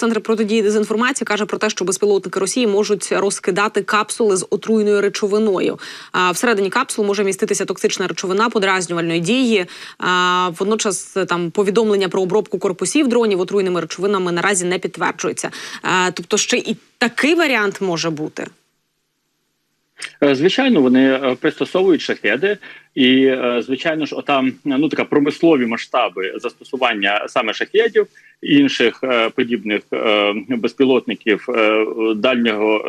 центр протидії дезінформації каже про те, що безпілотники Росії можуть розкидати капсули з отруйною речовиною. А всередині капсул може міститися токсична речовина подразнювальної дії. А водночас там повідомлення про обробку корпусів дронів отруйними речовинами наразі не підтверджується. А, тобто, ще і такий варіант може бути. Е, Звичайно, вони е, пристосовують шахеди, і е, звичайно ж, отам ну така промислові масштаби застосування саме шахедів інших подібних безпілотників дальнього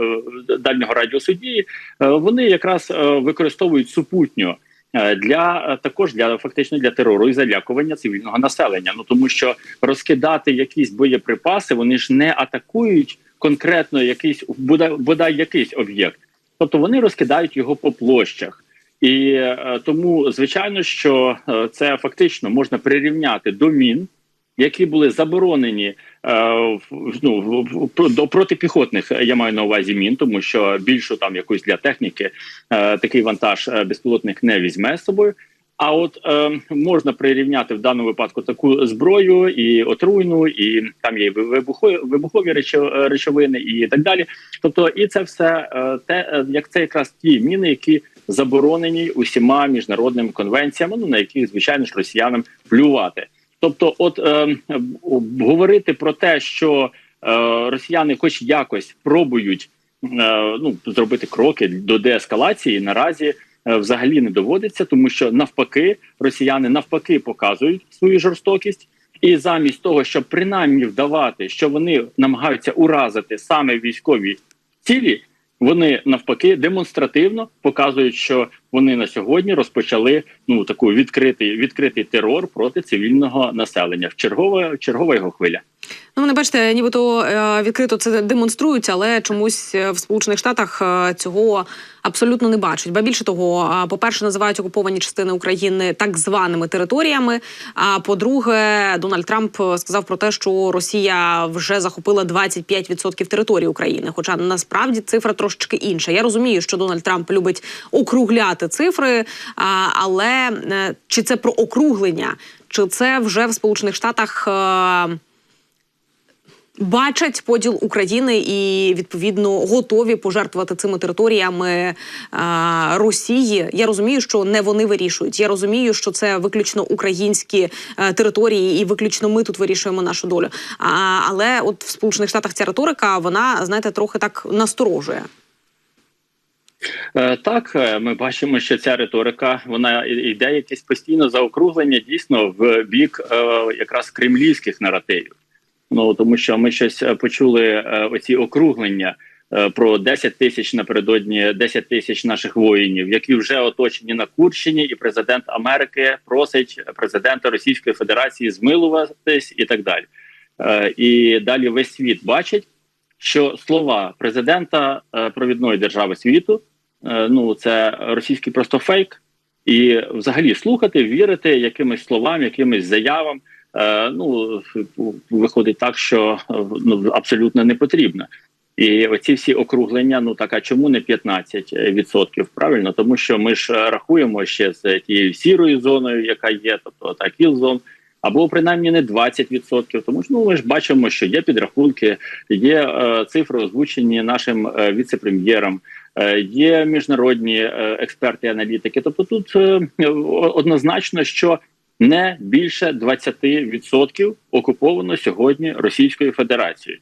дальнього радіусу дії, вони якраз використовують супутньо. е, Для також для фактично для терору і залякування цивільного населення. Ну тому що розкидати якісь боєприпаси, вони ж не атакують конкретно якийсь бодай, бодай якийсь об'єкт. Тобто вони розкидають його по площах, і е, тому звичайно, що е, це фактично можна прирівняти до мін, які були заборонені е, ну, до протипіхотних. Я маю на увазі мін, тому що більшу там якусь для техніки е, такий вантаж е, безпілотник не візьме з собою. А от е, можна прирівняти в даному випадку таку зброю і отруйну, і там є вибухові, вибухові речо- речовини, і так далі. Тобто, і це все е, те, е, як це якраз ті міни, які заборонені усіма міжнародними конвенціями, ну на яких звичайно ж росіянам плювати. Тобто, от е, говорити про те, що е, росіяни, хоч якось пробують е, ну зробити кроки до деескалації, наразі е, взагалі не доводиться, тому що навпаки, росіяни навпаки показують свою жорстокість. І замість того, щоб принаймні вдавати, що вони намагаються уразити саме військові цілі, вони навпаки демонстративно показують, що вони на сьогодні розпочали ну таку відкритий відкритий терор проти цивільного населення. В чергова чергова його хвиля. Ну, вони бачите, нібито е, відкрито це демонструють, але чомусь е, в Сполучених Штатах е, цього абсолютно не бачать. Ба більше того, е, по-перше, називають окуповані частини України так званими територіями. А по-друге, Дональд Трамп сказав про те, що Росія вже захопила 25% території України. Хоча насправді цифра трошечки інша. Я розумію, що Дональд Трамп любить округляти цифри, але чи це про округлення, чи це вже в Сполучених Штатах. Е, бачать поділ України і відповідно готові пожертвувати цими територіями а, Росії. Я розумію, що не вони вирішують. Я розумію, що це виключно українські е, території, і виключно ми тут вирішуємо нашу долю. А, але от в Сполучених Штатах ця риторика, вона знаєте, трохи так насторожує. Е, Так, е, ми бачимо, що ця риторика вона йде якесь постійно заокруглення дійсно в бік е, якраз кремлівських наративів. Ну тому що ми щось е, почули е, оці округлення е, про 10 тисяч напередодні 10 тисяч наших воїнів, які вже оточені на Курщині, і президент Америки просить президента Російської Федерації змилуватись і так далі. І далі весь світ бачить, що слова президента провідної держави світу ну це російський просто фейк, і взагалі слухати, вірити якимось словам, якимось заявам. Е, Ну виходить так, що ну абсолютно не потрібно. І оці всі округлення, ну так а чому не 15%? Правильно, тому що ми ж рахуємо ще з тією сірою зоною, яка є, тобто та кіл-зон, або принаймні не 20%. Тому що ну ми ж бачимо, що є підрахунки, є е, цифри озвучені нашим е, віце-прем'єром. Е, Є міжнародні е, експерти, аналітики. Тобто, тут е, однозначно, що не більше 20% окуповано сьогодні Російською Федерацією.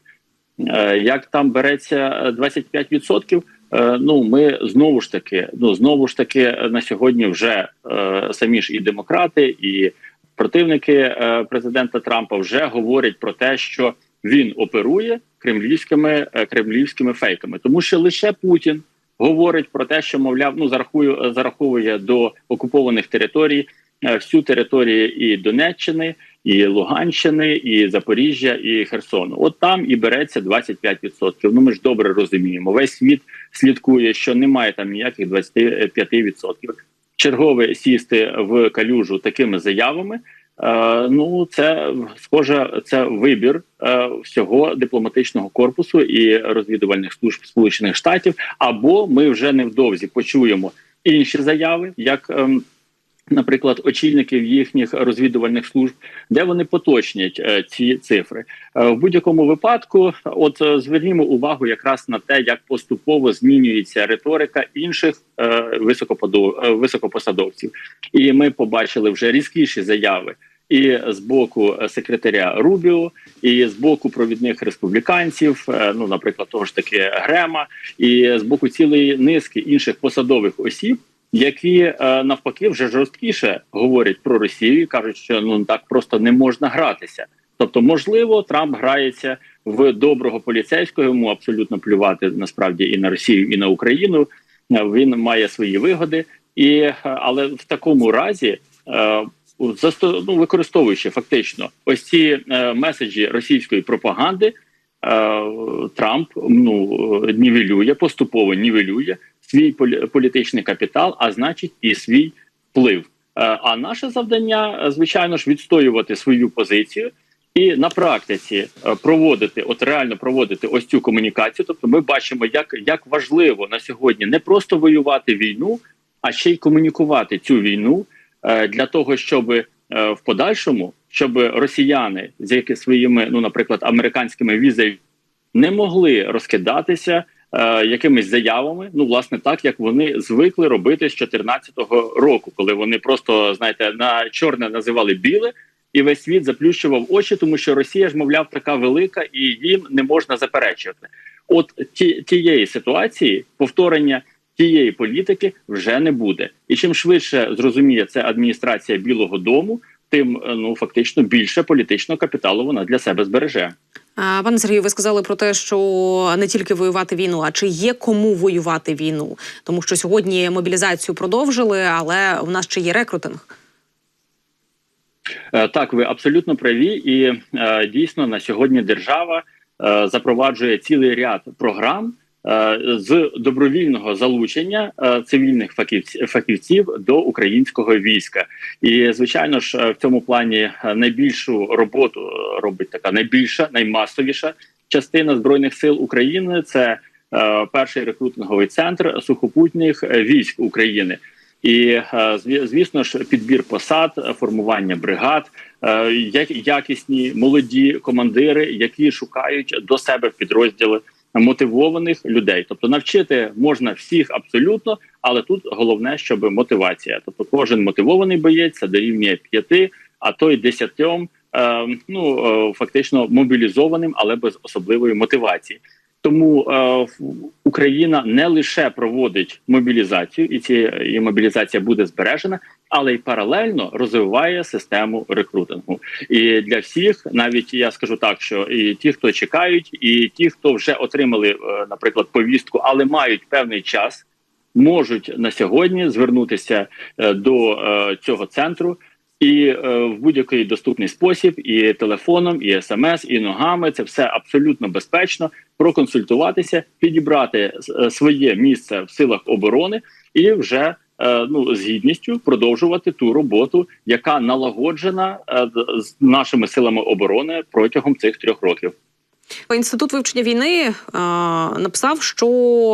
Е, Як там береться е, 25%? Е, Ну, ми знову ж таки, ну знову ж таки, е, на сьогодні вже е, самі ж і демократи, і противники е, президента Трампа вже говорять про те, що він оперує кремлівськими е, кремлівськими фейками, тому що лише Путін говорить про те, що мовляв, ну зарахую зараховує до окупованих територій е, всю територію і Донеччини, і Луганщини, і Запоріжжя, і Херсону. От там і береться 25%. Ну ми ж добре розуміємо. Весь світ слідкує, що немає там ніяких 25%. Чергове сісти в калюжу такими заявами. Е, ну, це схоже, це вибір е, всього дипломатичного корпусу і розвідувальних служб Сполучених Штатів. Або ми вже невдовзі почуємо інші заяви, як ем, Наприклад, очільників їхніх розвідувальних служб, де вони поточнять е, ці цифри Е, в будь-якому випадку. От е, звернімо увагу якраз на те, як поступово змінюється риторика інших е, високоподо- е, високопосадовців, і ми побачили вже різкіші заяви і з боку е, секретаря Рубіо, і з боку провідних республіканців, е, ну наприклад, того ж таки Грема, і з боку цілої низки інших посадових осіб. Які е, навпаки вже жорсткіше говорять про Росію, кажуть, що ну так просто не можна гратися. Тобто, можливо, Трамп грається в доброго поліцейського. Йому абсолютно плювати насправді і на Росію, і на Україну. Е, Він має свої вигоди, і е, але в такому разі, засто- ну, використовуючи фактично ось ці меседжі російської пропаганди, Трамп ну нівелює поступово нівелює свій полі- політичний капітал, а значить і свій вплив. Е, А наше завдання, е, звичайно ж, відстоювати свою позицію і на практиці е, проводити, от реально проводити ось цю комунікацію. Тобто, ми бачимо, як, як важливо на сьогодні не просто воювати війну, а ще й комунікувати цю війну для того, щоб в подальшому, щоб росіяни з які своїми, ну наприклад, американськими візами не могли розкидатися е, якимись заявами. Ну, власне, так як вони звикли робити з 2014 року, коли вони просто знаєте на чорне називали біле, і весь світ заплющував очі, тому що Росія ж, мовляв, така велика, і їм не можна заперечувати. От ті, тієї ситуації повторення. Тієї політики вже не буде, і чим швидше зрозуміє це адміністрація Білого Дому, тим е, ну фактично більше політичного капіталу вона для себе збереже. Пане Сергію, ви сказали про те, що не тільки воювати війну, а чи є кому воювати війну? Тому що сьогодні мобілізацію продовжили, але в нас ще є рекрутинг. Е, Так, ви абсолютно праві, і е, дійсно на сьогодні держава е, запроваджує цілий ряд програм з добровільного залучення е, цивільних фахівців, фахівців до українського війська. І звичайно ж, е, в цьому плані е, найбільшу роботу е, робить така найбільша, наймасовіша частина збройних сил України. Це е, перший рекрутинговий центр сухопутних е, військ України. І е, звісно ж, підбір посад, е, формування бригад, е, як- якісні молоді командири, які шукають до себе підрозділи мотивованих людей. Тобто навчити можна всіх абсолютно, але тут головне, щоб мотивація. Тобто, кожен мотивований боєць дорівнює п'яти, а то й десятьом, е, ну е, фактично мобілізованим, але без особливої мотивації. Тому е, Україна не лише проводить мобілізацію, і ці і мобілізація буде збережена, але й паралельно розвиває систему рекрутингу. І для всіх, навіть я скажу так, що і ті, хто чекають, і ті, хто вже отримали, е, наприклад, повістку, але мають певний час, можуть на сьогодні звернутися е, до е, цього центру. І е, в будь-який доступний спосіб, і телефоном, і смс, і ногами це все абсолютно безпечно. Проконсультуватися, підібрати е, своє місце в силах оборони і вже е, ну з гідністю продовжувати ту роботу, яка налагоджена е, з нашими силами оборони протягом цих трьох років. Інститут вивчення війни е, написав, що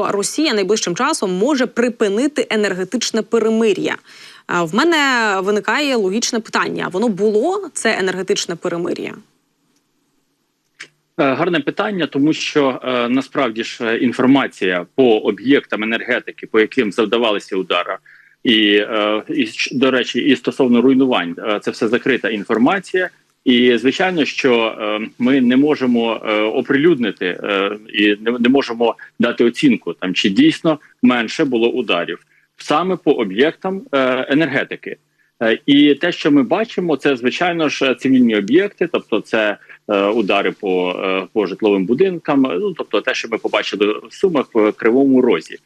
Росія найближчим часом може припинити енергетичне перемир'я. В мене виникає логічне питання: воно було це енергетичне перемир'я? Е, Гарне питання, тому що е, насправді ж е, інформація по об'єктам енергетики, по яким завдавалися удара, і, і до речі, і стосовно руйнувань, це все закрита інформація. І звичайно, що ми не можемо оприлюднити і не можемо дати оцінку там, чи дійсно менше було ударів саме по об'єктам е, енергетики. Е, І те, що ми бачимо, це звичайно ж цивільні об'єкти, тобто це е, удари по, е, по житловим будинкам. Ну тобто, те, що ми побачили в сумах в кривому розі.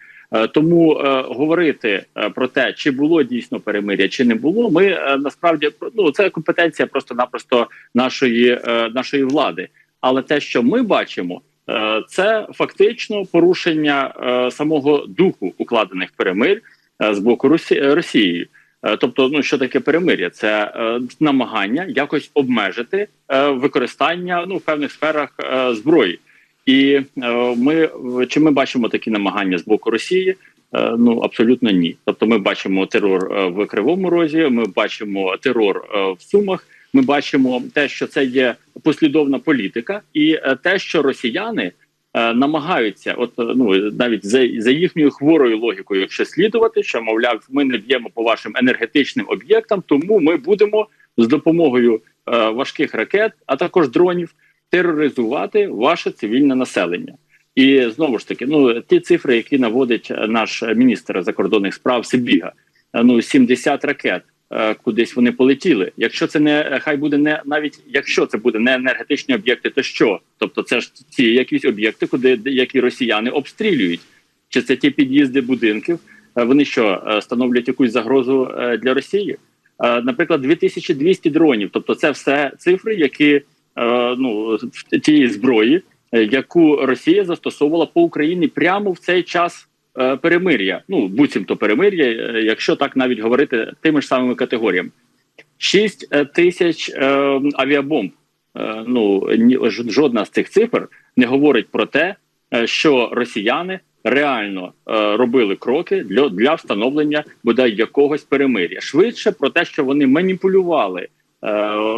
Тому е, говорити про те, чи було дійсно перемиря, чи не було, ми е, насправді ну це компетенція просто-напросто нашої, е, нашої влади. Але те, що ми бачимо, е, це фактично порушення е, самого духу укладених перемир з боку Росі... Росії. Е, Тобто, ну що таке перемир'я? Це е, намагання якось обмежити е, використання ну в певних сферах е, зброї. І е, ми чи ми бачимо такі намагання з боку Росії? Е, Ну абсолютно ні. Тобто, ми бачимо терор е, в Кривому Розі, ми бачимо терор е, в Сумах. Ми бачимо те, що це є послідовна політика, і е, те, що росіяни е, намагаються, от е, ну навіть за, за їхньою хворою логікою, якщо слідувати, що мовляв, ми не б'ємо по вашим енергетичним об'єктам, тому ми будемо з допомогою е, важких ракет, а також дронів, тероризувати ваше цивільне населення. І знову ж таки, ну ті цифри, які наводить е, наш міністр закордонних справ Сибіга, е, ну 70 ракет. Е, Кудись вони полетіли. Якщо це не хай буде не навіть якщо це буде не енергетичні об'єкти, то що? Тобто, це ж ці якісь об'єкти, куди які росіяни обстрілюють, чи це ті під'їзди будинків? Е, Вони що е, становлять якусь загрозу для Росії? Наприклад, 2200 дронів. Тобто, це все цифри, які ну тієї зброї, яку Росія застосовувала по Україні прямо в цей час перемир'я. Ну буцімто перемир'я, е, якщо так навіть говорити тими ж самими категоріями. 6 е, тисяч е, авіабомб. Е, ну жодна з цих цифр не говорить про те, е, що росіяни реально е, робили кроки для, для встановлення бодай якогось перемир'я. Швидше про те, що вони маніпулювали. е,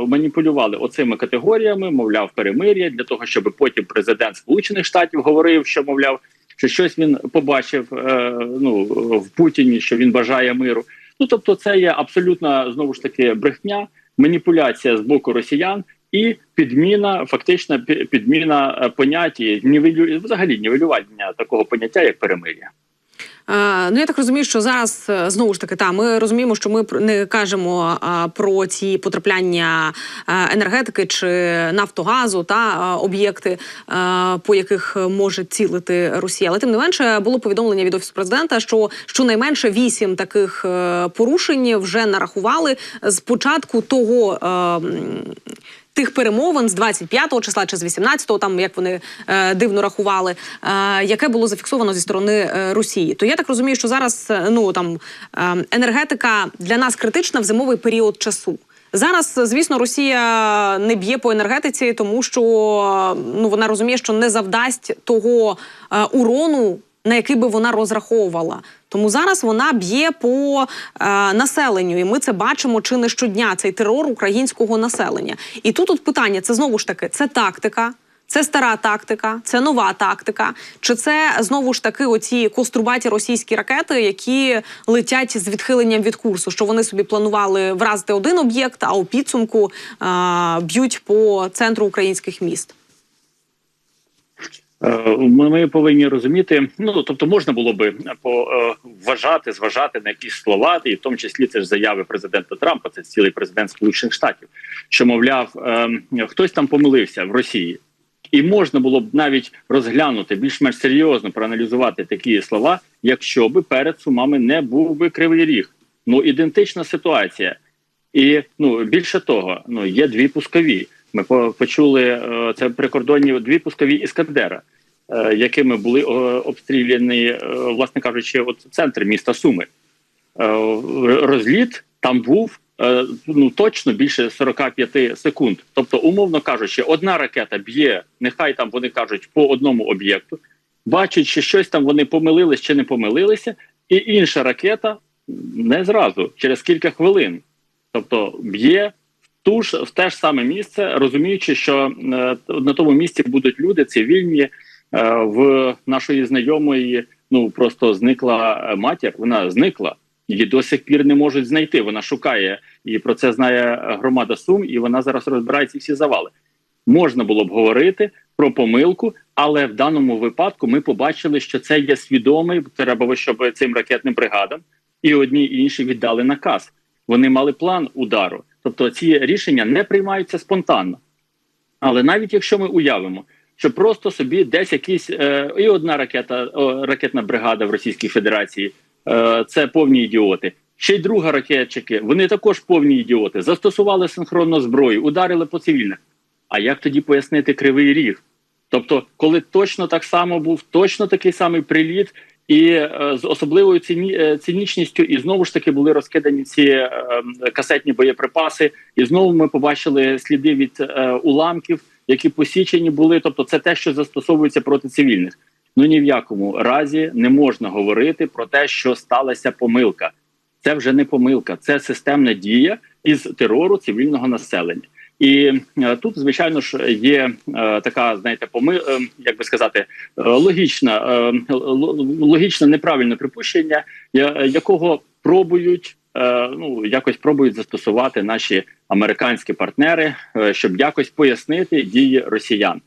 Маніпулювали оцими категоріями, мовляв, перемир'я для того, щоб потім президент Сполучених Штатів говорив, що мовляв, що щось він побачив е, ну в Путіні, що він бажає миру. Ну тобто, це є абсолютна знову ж таки брехня, маніпуляція з боку росіян і підміна, фактична пі- підміна е, нівелю, взагалі нівелювання такого поняття, як перемир'я. Ну я так розумію, що зараз е, знову ж таки та ми розуміємо, що ми не кажемо про ці потрапляння е, енергетики чи нафтогазу та е, об'єкти, по яких може цілити Росія. Але тим не менше було повідомлення від офісу президента, що щонайменше вісім таких порушень вже нарахували з початку того. Тих перемовин з 25-го числа чи з 18-го, там як вони е, дивно рахували, е, яке було зафіксовано зі сторони е, Росії. То я так розумію, що зараз е, ну там е, енергетика для нас критична в зимовий період часу. Зараз, звісно, Росія не б'є по енергетиці, тому що ну вона розуміє, що не завдасть того е, урону, на який би вона розраховувала. Тому зараз вона б'є по е, населенню, і ми це бачимо чи не щодня. Цей терор українського населення. І тут от питання: це знову ж таки це тактика. Це стара тактика, це нова тактика. Чи це знову ж таки оці кострубаті російські ракети, які летять з відхиленням від курсу? Що вони собі планували вразити один об'єкт, а у підсумку е, б'ють по центру українських міст? Е, Ми повинні розуміти. Ну тобто, можна було би по е, вважати, зважати на якісь слова, і в тому числі це ж заяви президента Трампа, це цілий президент Сполучених Штатів, що мовляв, е, хтось там помилився в Росії, і можна було б навіть розглянути більш-менш серйозно проаналізувати такі слова, якщо би перед сумами не був би кривий ріг. Ну ідентична ситуація. І ну більше того, ну є дві пускові. Ми почули е, це прикордонні дві пускові іскандера, е, якими були е, обстріляні, власне кажучи, от центр міста Суми. Розліт там був ну точно більше 45 секунд. Тобто, умовно кажучи, одна ракета б'є, нехай там вони кажуть по одному об'єкту, бачать, що щось там вони помилились чи не помилилися, і інша ракета не зразу, через кілька хвилин. Тобто б'є ту ж в те ж саме місце, розуміючи, що е, на тому місці будуть люди цивільні. Е, в нашої знайомої ну просто зникла е, матір. Вона зникла. Її до сих пір не можуть знайти. Вона шукає і про це знає громада Сум, і вона зараз розбирає ці всі завали. Можна було б говорити про помилку, але в даному випадку ми побачили, що це є свідомий. Треба, щоб цим ракетним бригадам і одні і інші віддали наказ. Вони мали план удару. Тобто ці рішення не приймаються спонтанно. Але навіть якщо ми уявимо, що просто собі десь якісь е, і одна ракета, о, ракетна бригада в Російській Федерації е, це повні ідіоти. Ще й друга ракетчики, вони також повні ідіоти. Застосували синхронну зброю, ударили по цивільних. А як тоді пояснити кривий ріг? Тобто, коли точно так само був точно такий самий приліт, і е, з особливою е, цинічністю, і знову ж таки були розкидані ці е, касетні боєприпаси, і знову ми побачили сліди від уламків, які посічені були. Тобто, це те, що застосовується проти цивільних. ну ні в якому разі не можна говорити про те, що сталася помилка. Це вже не помилка, це системна дія із терору цивільного населення. І е, тут, звичайно ж, є е, така, знаєте, поми, е, як би сказати, логічна, логічне неправильне припущення, якого пробують ну якось пробують застосувати наші американські партнери, щоб якось пояснити дії росіян.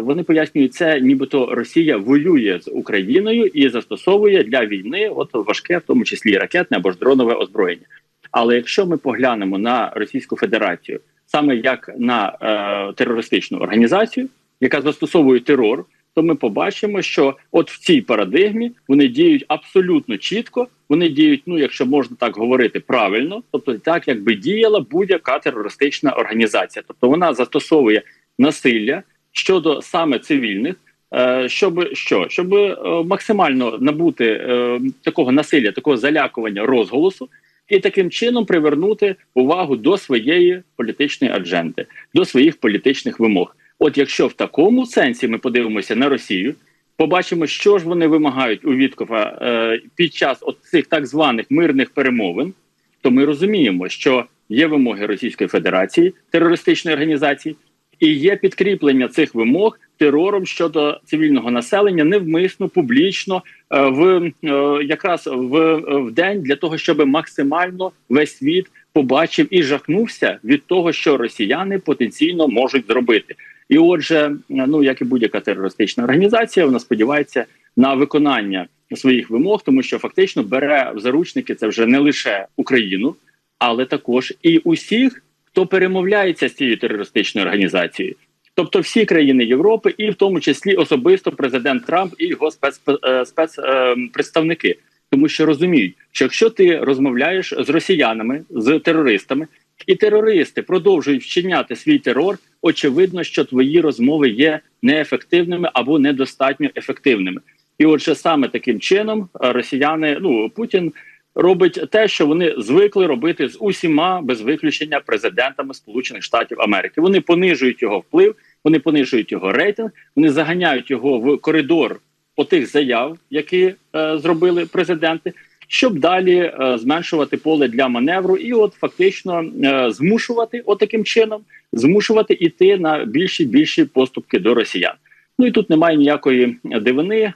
Вони пояснюють це, нібито Росія воює з Україною і застосовує для війни от важке, в тому числі ракетне або ж дронове озброєння. Але якщо ми поглянемо на Російську Федерацію саме як на е, терористичну організацію, яка застосовує терор, то ми побачимо, що от в цій парадигмі вони діють абсолютно чітко. Вони діють, ну якщо можна так говорити, правильно, тобто так, якби діяла будь-яка терористична організація, тобто вона застосовує насилля щодо саме цивільних. е, Щоб що, щоб е, максимально набути е, такого насилля, такого залякування розголосу, і таким чином привернути увагу до своєї політичної адженди, до своїх політичних вимог. От якщо в такому сенсі ми подивимося на Росію, побачимо, що ж вони вимагають у Віткова е, під час цих так званих мирних перемовин, то ми розуміємо, що є вимоги Російської Федерації терористичної організації, і є підкріплення цих вимог терором щодо цивільного населення невмисно, публічно е, в е, якраз в, в день для того, щоб максимально весь світ побачив і жахнувся від того, що росіяни потенційно можуть зробити. І, отже, ну як і будь-яка терористична організація, вона сподівається на виконання своїх вимог, тому що фактично бере в заручники це вже не лише Україну, але також і усіх, хто перемовляється з цією терористичною організацією. Тобто всі країни Європи, і в тому числі особисто президент Трамп і його спецпредставники, е, представники. тому що розуміють, що якщо ти розмовляєш з росіянами, з терористами, і терористи продовжують вчиняти свій терор, очевидно, що твої розмови є неефективними або недостатньо ефективними. І отже, саме таким чином е, росіяни, ну Путін робить те, що вони звикли робити з усіма без виключення президентами Сполучених Штатів Америки. Вони понижують його вплив, вони понижують його рейтинг, вони заганяють його в коридор отих заяв, які е, зробили президенти, щоб далі е, зменшувати поле для маневру, і от фактично е, змушувати отаким чином, змушувати іти на більші більші поступки до росіян. Ну і тут немає ніякої дивини. Е,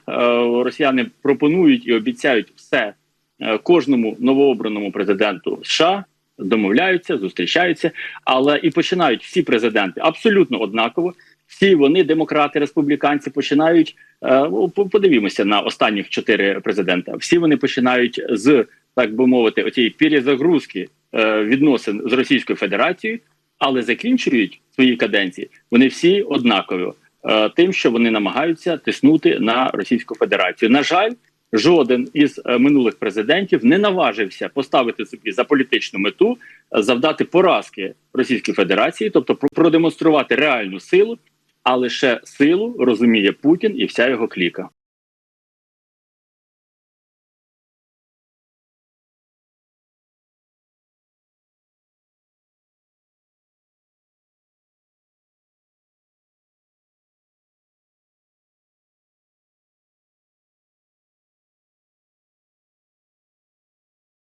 росіяни пропонують і обіцяють все кожному новообраному президенту США. Домовляються, зустрічаються, але і починають всі президенти абсолютно однаково. Всі вони, демократи, республіканці, починають е, ну, по- подивімося на останніх чотири президента. Всі вони починають з так би мовити, оцієї перезагрузки е, відносин з Російською Федерацією, але закінчують свої каденції вони всі однаково е, тим, що вони намагаються тиснути на Російську Федерацію. На жаль, жоден із е, минулих президентів не наважився поставити собі за політичну мету е, завдати поразки Російській Федерації, тобто про- продемонструвати реальну силу, а лише силу розуміє Путін і вся його кліка.